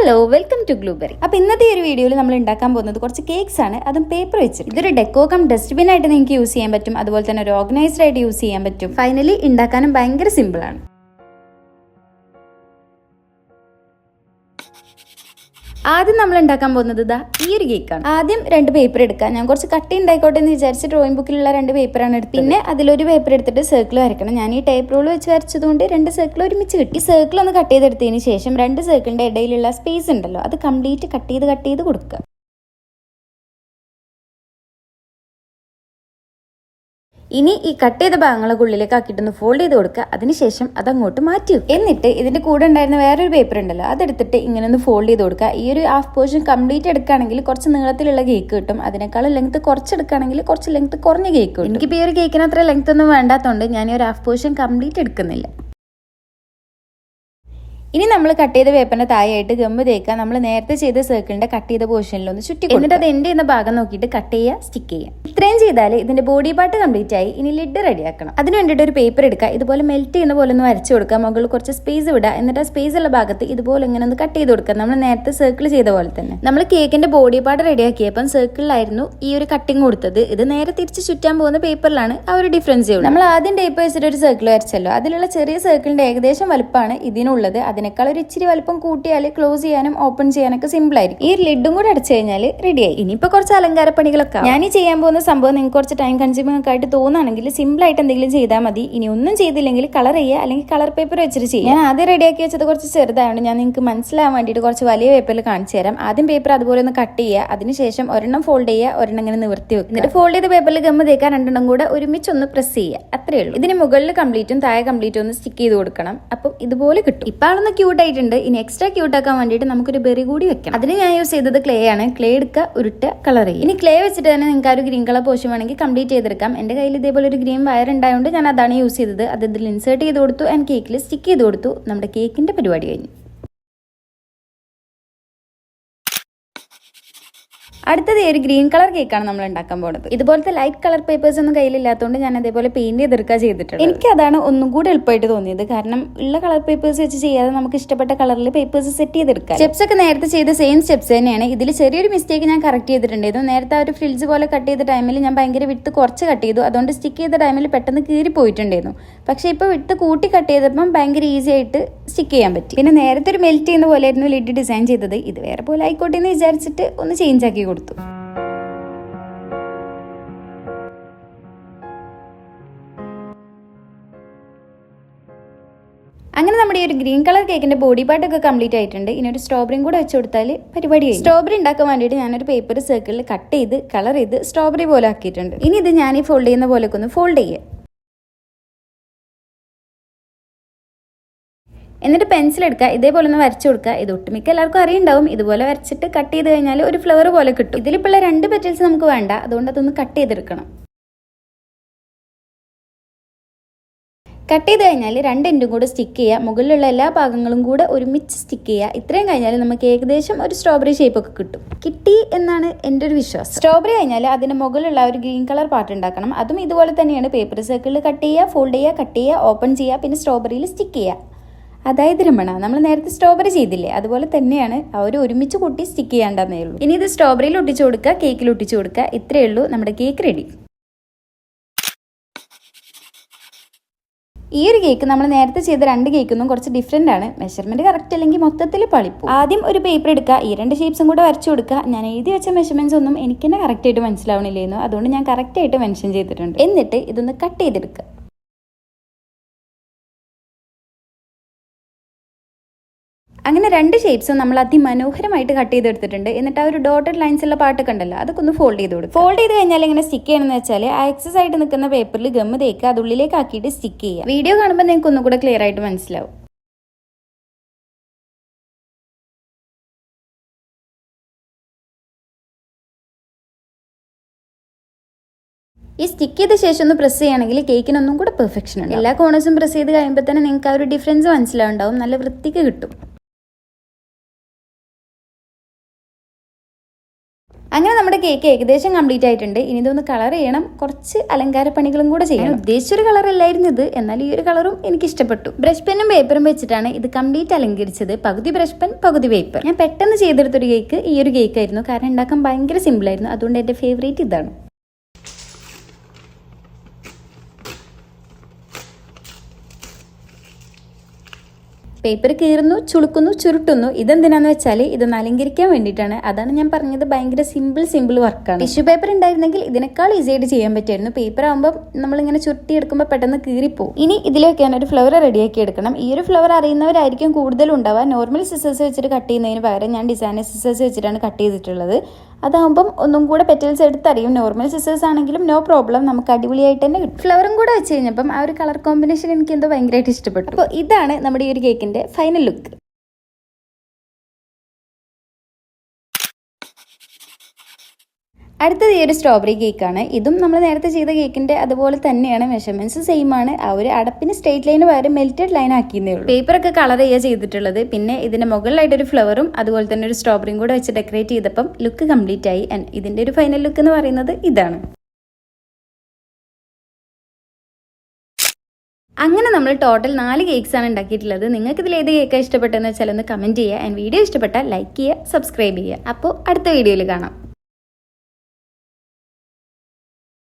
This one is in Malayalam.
ഹലോ വെൽക്കം ടു ഗ്ലൂബെറി അപ്പൊ ഇന്നത്തെ ഒരു വീഡിയോയിൽ നമ്മൾ ഉണ്ടാക്കാൻ പോകുന്നത് കുറച്ച് കേക്ക്സ് ആണ്. അതും പേപ്പർ വെച്ച് ഇതൊരു ഡെക്കോ കം ഡസ്റ്റ്ബിൻ ആയിട്ട് നിങ്ങൾക്ക് യൂസ് ചെയ്യാൻ പറ്റും. അതുപോലെ തന്നെ ഒരു ഓർഗനൈസ്ഡ് ആയിട്ട് യൂസ് ചെയ്യാൻ പറ്റും. ഫൈനലി ഉണ്ടാക്കാനും ഭയങ്കര സിമ്പിൾ ആദ്യം നമ്മൾ ഉണ്ടാക്കാൻ പോകുന്നത് ഇതാ ഈ ഒരു കേക്കാണ് ആദ്യം രണ്ട് പേപ്പർ എടുക്കാം ഞാൻ കുറച്ച് കട്ടി ഉണ്ടായിക്കോട്ടെ എന്ന് വിചാരിച്ച് ഡ്രോയിങ് ബുക്കിലുള്ള രണ്ട് പേപ്പറാണ് എടുത്തത്. പിന്നെ അതിലൊരു പേപ്പർ എടുത്തിട്ട് സർക്കിൾ വരയ്ക്കണം. ഞാൻ ഈ ടേപ്പ് റോൾ വെച്ച് വരച്ചതുകൊണ്ട് രണ്ട് സർക്കിൾ ഒരുമിച്ച് കിട്ടി. സർക്കിൾ ഒന്ന് കട്ട് ചെയ്തെടുത്തതിന് ശേഷം രണ്ട് സർക്കിളിന്റെ ഇടയിലുള്ള സ്പേസ് ഉണ്ടല്ലോ അത് കംപ്ലീറ്റ് കട്ട് ചെയ്ത് കട്ട് ചെയ്ത് കൊടുക്കുക. ഇനി ഈ കട്ട് ചെയ്ത ഭാഗങ്ങളെ ഉള്ളിലേക്ക് ആക്കിയിട്ടൊന്ന് ഫോൾഡ് ചെയ്ത് കൊടുക്കുക. അതിനുശേഷം അതങ്ങോട്ട് മാറ്റി എന്നിട്ട് ഇതിന്റെ കൂടെ ഉണ്ടായിരുന്ന വേറൊരു പേപ്പർ ഉണ്ടല്ലോ അതെടുത്തിട്ട് ഇങ്ങനെ ഒന്ന് ഫോൾഡ് ചെയ്ത് കൊടുക്കുക. ഈ ഒരു ഹാഫ് പോർഷൻ കംപ്ലീറ്റ് എടുക്കുകയാണെങ്കിൽ കുറച്ച് നീളത്തിലുള്ള കേക്ക് കിട്ടും. അതിനേക്കാൾ ലെങ്ത് കുറച്ച് എടുക്കുകയാണെങ്കിൽ കുറച്ച് ലെങ്ത് കുറഞ്ഞ കേക്ക് കിട്ടും. എനിക്കിപ്പോൾ ഈ ഒരു കേക്കിന് അത്ര ലെങ്ത് ഒന്നും വേണ്ടാത്തതുകൊണ്ട് ഞാൻ ഈ ഒരു ഹാഫ് പോർഷൻ കംപ്ലീറ്റ് എടുക്കുന്നില്ല. ഇനി നമ്മൾ കട്ട് ചെയ്ത പേപ്പറിന്റെ താഴെയായിട്ട് ഗമ്മ് തേക്കുക. നമ്മൾ നേരത്തെ ചെയ്ത സർക്കിളിന്റെ കട്ട് ചെയ്ത പോർഷനിലൊന്ന് ചുറ്റി എന്നിട്ട് അത് എൻഡ് ചെയ്യുന്ന ഭാഗം നോക്കിയിട്ട് കട്ട് ചെയ്യുക സ്റ്റിക്ക് ചെയ്യുക. ഇത്രയും ചെയ്താൽ ഇതിന്റെ ബോഡി പാർട്ട് കംപ്ലീറ്റ് ആയി ഇനി ലിഡ് റെഡിയാക്കണം. അതിന് വേണ്ടിയിട്ട് ഒരു പേപ്പർ എടുക്കുക. ഇതുപോലെ മെൽറ്റ് ചെയ്യുന്ന പോലെ ഒന്ന് വരച്ചു കൊടുക്കുക. മുകളിൽ കുറച്ച് സ്പേസ് വിടുക എന്നിട്ട് ആ സ്പേസ് ഉള്ള ഭാഗത്ത് ഇതുപോലെ ഇങ്ങനെ ഒന്ന് കട്ട് ചെയ്ത് കൊടുക്കുക. നമ്മൾ നേരത്തെ സർക്കിൾ ചെയ്ത പോലെ തന്നെ. നമ്മൾ കേക്കിന്റെ ബോഡി പാർട്ട് റെഡിയാക്കിയപ്പം സർക്കിളിലായിരുന്നു ഈ ഒരു കട്ടിങ് കൊടുത്തത്. ഇത് നേരെ തിരിച്ച് ചുറ്റാൻ പോകുന്ന പേപ്പറിലാണ് ആ ഒരു ഡിഫറൻസ് ചെയ്യുന്നത് നമ്മൾ ആദ്യം ടേപ്പ് വെച്ചിട്ട് ഒരു സർക്കിൾ വരച്ചല്ലോ. അതിലുള്ള ചെറിയ സർക്കിളിന്റെ ഏകദേശം വലുപ്പമാണ് ഇതിനുള്ളത്. അതിനേക്കാൾ ഒരു ഇച്ചിരി വലുപ്പം കൂട്ടിയാൽ ക്ലോസ് ചെയ്യാനും ഓപ്പൺ ചെയ്യാനൊക്കെ സിമ്പിൾ ആയിരിക്കും. ഈ ലിഡും കൂടെ അടച്ചു കഴിഞ്ഞാൽ റെഡിയായി ഇനിയിപ്പോൾ കുറച്ച് അലങ്കാര പണികളൊക്കെ ഞാൻ ഈ ചെയ്യാൻ പോകുന്ന സംഭവം നിങ്ങൾക്ക് കുറച്ച് ടൈം കൺസ്യൂമിംഗ് ഒക്കെ ആയിട്ട് തോന്നുകയാണെങ്കിൽ സിമ്പിൾ ആയിട്ട് എന്തെങ്കിലും ചെയ്താൽ മതി. ഇനി ഒന്നും ചെയ്തില്ലെങ്കിൽ കളർ ചെയ്യുക അല്ലെങ്കിൽ കളർ പേപ്പർ വെച്ചിട്ട് ചെയ്യുക. ഞാൻ ആദ്യം റെഡിയാക്കി വെച്ചത് കുറച്ച് ചെറുതായതുകൊണ്ട് ഞാൻ നിങ്ങൾക്ക് മനസ്സിലാവാൻ വേണ്ടിയിട്ട് കുറച്ച് വലിയ പേപ്പറിൽ കാണിച്ചു തരാം. ആദ്യം പേപ്പർ അതുപോലെ ഒന്ന് കട്ട് ചെയ്യുക. അതിനുശേഷം ഒരെണ്ണം ഫോൾഡ് ചെയ്യുക ഒരെണ്ണം ഇങ്ങനെ നിവർത്തി വെക്കുക. എന്നിട്ട് ഫോൾഡ് ചെയ്ത പേപ്പറിൽ ഗമ്മ തേക്കാൻ രണ്ടെണ്ണം കൂടെ ഒരുമിച്ച് ഒന്ന് പ്രസ് ചെയ്യുക. അത്രേ ഉള്ളൂ. ഇതിന് മുകളിൽ കംപ്ലീറ്റും താഴെ കംപ്ലീറ്റും ഒന്ന് സ്റ്റിക്ക് ചെയ്ത് കൊടുക്കണം. അപ്പം ഇതുപോലെ കിട്ടും. ഇപ്പം ആളൊന്ന് ക്യൂട്ട് ആയിട്ടുണ്ട്. ഇനി എക്സ്ട്രാ ക്യൂട്ട് ആക്കാൻ വേണ്ടിയിട്ട് നമുക്കൊരു ബെറി കൂടി വെക്കാം അതിന് ഞാൻ യൂസ് ചെയ്തത് ക്ലേ ആണ്. ക്ലേ എടുക്കുക ഉരുട്ട കളർ ചെയ്യും ഇനി ക്ലേ വെച്ചിട്ട് തന്നെ നിങ്ങൾക്ക് ആ ഒരു ഗ്രീൻ കളർ പോഷൻ വേണമെങ്കിൽ കംപ്ലീറ്റ് ചെയ്തെടുക്കാം. എന്റെ കയ്യിൽ ഇതേപോലെ ഒരു ഗ്രീൻ വയർ ഉണ്ടായതുകൊണ്ട് ഞാൻ അതാണ് യൂസ് ചെയ്തത്. അത് ഇതിൽ ഇൻസേർട്ട് ചെയ്ത് കൊടുത്തു ആൻഡ് കേക്കിൽ സ്റ്റിക്ക് ചെയ്ത് കൊടുത്തു. നമ്മുടെ കേക്കിന്റെ പരിപാടി കഴിഞ്ഞു. അടുത്തത് ഈ ഒരു ഗ്രീൻ കളർ കേക്കാണ് നമ്മൾ ഉണ്ടാക്കാൻ പോകുന്നത് ഇതുപോലത്തെ ലൈറ്റ് കളർ പേപ്പേഴ്സ് ഒന്നും കയ്യിലില്ലാത്തതുകൊണ്ട് ഞാൻ അതേപോലെ പെയിന്റ് ചെയ്തെടുക്കുക ചെയ്തിട്ടുണ്ട് എനിക്ക് അതാണ് ഒന്നും കൂടി എളുപ്പമായിട്ട് തോന്നിയത്. കാരണം ഉള്ള കളർ പേപ്പേഴ്സ് വെച്ച് ചെയ്യാതെ നമുക്ക് ഇഷ്ടപ്പെട്ട കളറിൽ പേപ്പേഴ്സ് സെറ്റ് ചെയ്തെടുക്കാം സ്റ്റെപ്സ് ഒക്കെ നേരത്തെ ചെയ്ത സെയിം സ്റ്റെപ്സ് തന്നെയാണ്. ഇതിൽ ചെറിയൊരു മിസ്റ്റേക്ക് ഞാൻ കറക്റ്റ് ചെയ്തിട്ടുണ്ടായിരുന്നു. നേരത്തെ ആ ഒരു ഫ്രിഡ്ജ് പോലെ കട്ട് ചെയ്ത ടൈമിൽ ഞാൻ ഭയങ്കര വിട്ട് കുറച്ച് കട്ട് ചെയ്തു. അതുകൊണ്ട് സ്റ്റിക്ക് ചെയ്ത ടൈമിൽ പെട്ടെന്ന് കീറി പോയിട്ടുണ്ടായിരുന്നു. പക്ഷേ ഇപ്പോൾ വിട്ട് കൂട്ടി കട്ട് ചെയ്തപ്പം ഭയങ്കര ഈസി ആയിട്ട് സ്റ്റിക്ക് ചെയ്യാൻ പറ്റി. പിന്നെ നേരത്തെ ഒരു മെൽറ്റ് ചെയ്യുന്ന പോലെയായിരുന്നു ലിഡ് ഡിസൈൻ ചെയ്തത്. ഇത് വേറെ പോലെ ആയിക്കോട്ടെ എന്ന് വിചാരിച്ചിട്ട് ഒന്ന് ചേഞ്ച് ആക്കി കൊടുത്തു. അങ്ങനെ നമ്മുടെ ഈ ഒരു ഗ്രീൻ കളർ കേക്കിന്റെ ബോഡി പാർട്ട് ഒക്കെ കംപ്ലീറ്റ് ആയിട്ടുണ്ട്. ഇനി ഒരു സ്ട്രോബെറിയും കൂടെ വെച്ച് കൊടുത്താൽ പരിപാടി സ്ട്രോബറി ഉണ്ടാക്കാൻ വേണ്ടിയിട്ട് ഞാനൊരു പേപ്പർ സർക്കിളിൽ കട്ട് ചെയ്ത് കളർ ചെയ്ത് സ്ട്രോബറി പോലെ ആക്കിയിട്ടുണ്ട്. ഇനി ഇത് ഞാൻ ഈ ഫോൾഡ് ചെയ്യുന്ന പോലെയൊക്കെ ഒന്ന് ഫോൾഡ് ചെയ്യുക എന്നിട്ട് പെൻസിൽ എടുക്കുക ഇതേപോലെ ഒന്ന് വരച്ചു കൊടുക്കുക. ഇത് ഒട്ടുമിക്ക എല്ലാവർക്കും അറിയുണ്ടാവും. ഇതുപോലെ വരച്ചിട്ട് കട്ട് ചെയ്ത് കഴിഞ്ഞാൽ ഒരു ഫ്ലവർ പോലെ കിട്ടും. ഇതിലിപ്പോൾ ഉള്ള രണ്ട് പെറ്റൽസ് നമുക്ക് വേണ്ട. അതുകൊണ്ട് അതൊന്ന് കട്ട് ചെയ്തെടുക്കണം. കട്ട് ചെയ്ത് കഴിഞ്ഞാൽ രണ്ട് എൻഡും കൂടെ സ്റ്റിക്ക് ചെയ്യുക. മുകളിലുള്ള എല്ലാ ഭാഗങ്ങളും കൂടെ ഒരുമിച്ച് സ്റ്റിക്ക് ചെയ്യുക. ഇത്രയും കഴിഞ്ഞാൽ നമുക്ക് ഏകദേശം ഒരു സ്ട്രോബെറി ഷേപ്പ് ഒക്കെ കിട്ടും. കിട്ടി എന്നാണ് എന്റെ ഒരു വിശ്വാസം. സ്ട്രോബെറി കഴിഞ്ഞാൽ അതിന് മുകളിലുള്ള ഒരു ഗ്രീൻ കളർ പാർട്ട് ഉണ്ടാക്കണം. അതും ഇതുപോലെ തന്നെയാണ്. പേപ്പർ സർക്കിളിൽ കട്ട് ചെയ്യുക ഫോൾഡ് ചെയ്യുക കട്ട് ചെയ്യുക ഓപ്പൺ ചെയ്യുക പിന്നെ സ്ട്രോബെറിയിൽ സ്റ്റിക്ക് ചെയ്യുക. അതായത് രമണ നമ്മൾ നേരത്തെ സ്ട്രോബെറി ചെയ്തില്ലേ? അതുപോലെ തന്നെയാണ് അവർ ഒരുമിച്ച് കൂട്ടി സ്റ്റിക്ക് ചെയ്യാണ്ടെന്നേ ഉള്ളൂ. ഇനി ഇത് സ്ട്രോബെറിയിൽ ഒട്ടിച്ചു കൊടുക്കുക കേക്കിൽ ഒട്ടിച്ചു കൊടുക്കുക ഇത്രയേ ഉള്ളൂ നമ്മുടെ കേക്ക് റെഡി ഈ ഒരു കേക്ക് നമ്മൾ നേരത്തെ ചെയ്ത രണ്ട് കേക്കൊന്നും കുറച്ച് ഡിഫറെന്റ് ആണ്. മെഷർമെന്റ് കറക്റ്റ് അല്ലെങ്കിൽ മൊത്തത്തിൽ പളിപ്പ്. ആദ്യം ഒരു പേപ്പർ എടുക്കുക ഈ രണ്ട് ഷേപ്സും കൂടെ വരച്ചു കൊടുക്കുക. ഞാൻ എഴുതി വെച്ച മെഷർമെന്റ്സ് ഒന്നും എനിക്ക് തന്നെ കറക്റ്റ് ആയിട്ട് മനസ്സിലാവണില്ലായിരുന്നു അതുകൊണ്ട് ഞാൻ കറക്റ്റ് ആയിട്ട് മെൻഷൻ ചെയ്തിട്ടുണ്ട്. എന്നിട്ട് ഇതൊന്ന് കട്ട് ചെയ്തെടുക്കുക. അങ്ങനെ രണ്ട് ഷേപ്സും നമ്മൾ അതിമനോഹരമായിട്ട് കട്ട് ചെയ്തെടുത്തിട്ടുണ്ട്. എന്നിട്ട് ആ ഒരു ഡോട്ടഡ് ലൈൻസ് ഉള്ള പാട്ടൊക്കെ ഉണ്ടല്ലോ അതൊക്കെ ഒന്ന് ഫോൾഡ് ചെയ്ത് കൊടുക്കും ഫോൾഡ് ചെയ്ത് കഴിഞ്ഞാൽ ഇങ്ങനെ സ്റ്റിക്ക് ചെയ്യണമെന്ന് വെച്ചാൽ ആ എക്സസ് ആയിട്ട് നിൽക്കുന്ന പേപ്പറിൽ ഗമ്മ് തേക്കുക അത് ഉള്ളിലേക്ക് ആക്കിയിട്ട് സ്റ്റിക്ക് ചെയ്യുക. വീഡിയോ കാണുമ്പോൾ നിങ്ങൾക്ക് ഒന്നും കൂടെ ക്ലിയർ ആയിട്ട് മനസ്സിലാവും. ഈ സ്റ്റിക്ക് ചെയ്ത ശേഷം ഒന്ന് പ്രസ് ചെയ്യുകയാണെങ്കിൽ കേക്കിനൊന്നും കൂടെ പെർഫെക്ഷൻ ഉണ്ട് എല്ലാ കോണേഴ്സും പ്രസ് ചെയ്ത് കഴിയുമ്പോൾ തന്നെ നിങ്ങൾക്ക് ആ ഒരു ഡിഫറൻസ് മനസ്സിലാവുണ്ടാവും നല്ല വൃത്തിക്ക് കിട്ടും. അങ്ങനെ നമ്മുടെ കേക്ക് ഏകദേശം കംപ്ലീറ്റ് ആയിട്ടുണ്ട്. ഇനി ഇതൊന്ന് കളർ ചെയ്യണം. കുറച്ച് അലങ്കാര പണികളും കൂടെ ചെയ്യണം. ഉദ്ദേശിച്ചൊരു കളർ അല്ലായിരുന്നു ഇത്. എന്നാൽ ഈ ഒരു കളറും എനിക്ക് ഇഷ്ടപ്പെട്ടു. ബ്രഷ് പെന്നും പേപ്പറും വെച്ചിട്ടാണ് ഇത് കംപ്ലീറ്റ് അലങ്കരിച്ചത്. പകുതി ബ്രഷ് പെൻ പകുതി പേപ്പർ ഞാൻ പെട്ടെന്ന് ചെയ്തെടുത്തൊരു കേക്ക് ഈ ഒരു കേക്ക് ആയിരുന്നു. കാരണം ഉണ്ടാക്കാൻ ഭയങ്കര സിമ്പിൾ ആയിരുന്നു. അതുകൊണ്ട് എന്റെ ഫേവറേറ്റ് ഇതാണ്. പേപ്പർ കീറുന്നു ചുളുക്കുന്നു ചുരുട്ടുന്നു. ഇതെന്തിനാന്ന് വെച്ചാൽ ഇതൊന്ന് അലങ്കരിക്കാൻ വേണ്ടിയിട്ടാണ്. അതാണ് ഞാൻ പറഞ്ഞത് ഭയങ്കര സിമ്പിൾ സിമ്പിൾ വർക്കാണ് ടിഷ്യൂ പേപ്പർ ഉണ്ടായിരുന്നെങ്കിൽ ഇതിനേക്കാൾ ഈസി ആയിട്ട് ചെയ്യാൻ പറ്റുമായിരുന്നു. പേപ്പർ ആകുമ്പോൾ നമ്മളിങ്ങനെ ചുരുട്ടി എടുക്കുമ്പോൾ പെട്ടെന്ന് കീറിപ്പോവും. ഇനി ഇതിലേക്ക് ഞാൻ ഒരു ഫ്ലവർ റെഡിയാക്കി എടുക്കണം. ഈ ഒരു ഫ്ലവർ അറിയുന്നവരായിരിക്കും കൂടുതലും ഉണ്ടാവുക. നോർമൽ സിസേഴ്സ് വെച്ചിട്ട് കട്ട് ചെയ്യുന്നതിന് പകരം ഞാൻ ഡിസൈനർ സിസേഴ്സ് വെച്ചിട്ടാണ് കട്ട് ചെയ്തിട്ടുള്ളത്. അതാകുമ്പം ഒന്നും കൂടെ പെറ്റൽസ് എടുത്തറിയും. നോർമൽ സിസേഴ്സ് ആണെങ്കിലും നോ പ്രോബ്ലം നമുക്ക് അടിപൊളിയായിട്ട് തന്നെ കിട്ടും. ഫ്ലവറും കൂടെ വെച്ച് കഴിഞ്ഞപ്പം ആ ഒരു കളർ കോമ്പിനേഷൻ എനിക്ക് എന്തോ ഭയങ്കരമായിട്ട് ഇഷ്ടപ്പെട്ടു. അപ്പോൾ ഇതാണ് നമ്മുടെ ഈ ഒരു കേക്കിന്റെ ഫൈനൽ ലുക്ക് അടുത്തത് ഈ ഒരു സ്ട്രോബെറി കേക്കാണ് ഇതും നമ്മൾ നേരത്തെ ചെയ്ത കേക്കിന്റെ അതുപോലെ തന്നെയാണ് മെഷർമെന്റ്സ് സെയിം ആണ് ആ ഒരു അടപ്പിന് സ്ട്രേറ്റ് ലൈന് പകരം മെൽറ്റഡ് ലൈൻ ആക്കിയതേ ഉള്ളൂ. പേപ്പറൊക്കെ കളർ ചെയ്യുക ചെയ്തിട്ടുള്ളത്. പിന്നെ ഇതിന്റെ മുകളിലായിട്ട് ഒരു ഫ്ലവറും അതുപോലെ തന്നെ ഒരു സ്ട്രോബെറിയും കൂടെ വെച്ച് ഡെക്കറേറ്റ് ചെയ്തപ്പം ലുക്ക് കംപ്ലീറ്റ് ആയി. ആൻഡ് ഇതിന്റെ ഒരു ഫൈനൽ ലുക്ക് എന്ന് പറയുന്നത് ഇതാണ്. അങ്ങനെ നമ്മൾ ടോട്ടൽ നാല് കേക്ക്സ് ആണ് ഉണ്ടാക്കിയിട്ടുള്ളത്. നിങ്ങൾക്ക് ഇതിൽ ഏത് കേക്കാണ് ഇഷ്ടപ്പെട്ടെന്ന് വെച്ചാൽ ഒന്ന് കമന്റ് ചെയ്യുക. ആൻഡ് വീഡിയോ ഇഷ്ടപ്പെട്ടാൽ ലൈക്ക് ചെയ്യുക സബ്സ്ക്രൈബ് ചെയ്യുക. അപ്പോൾ അടുത്ത വീഡിയോയിൽ കാണാം.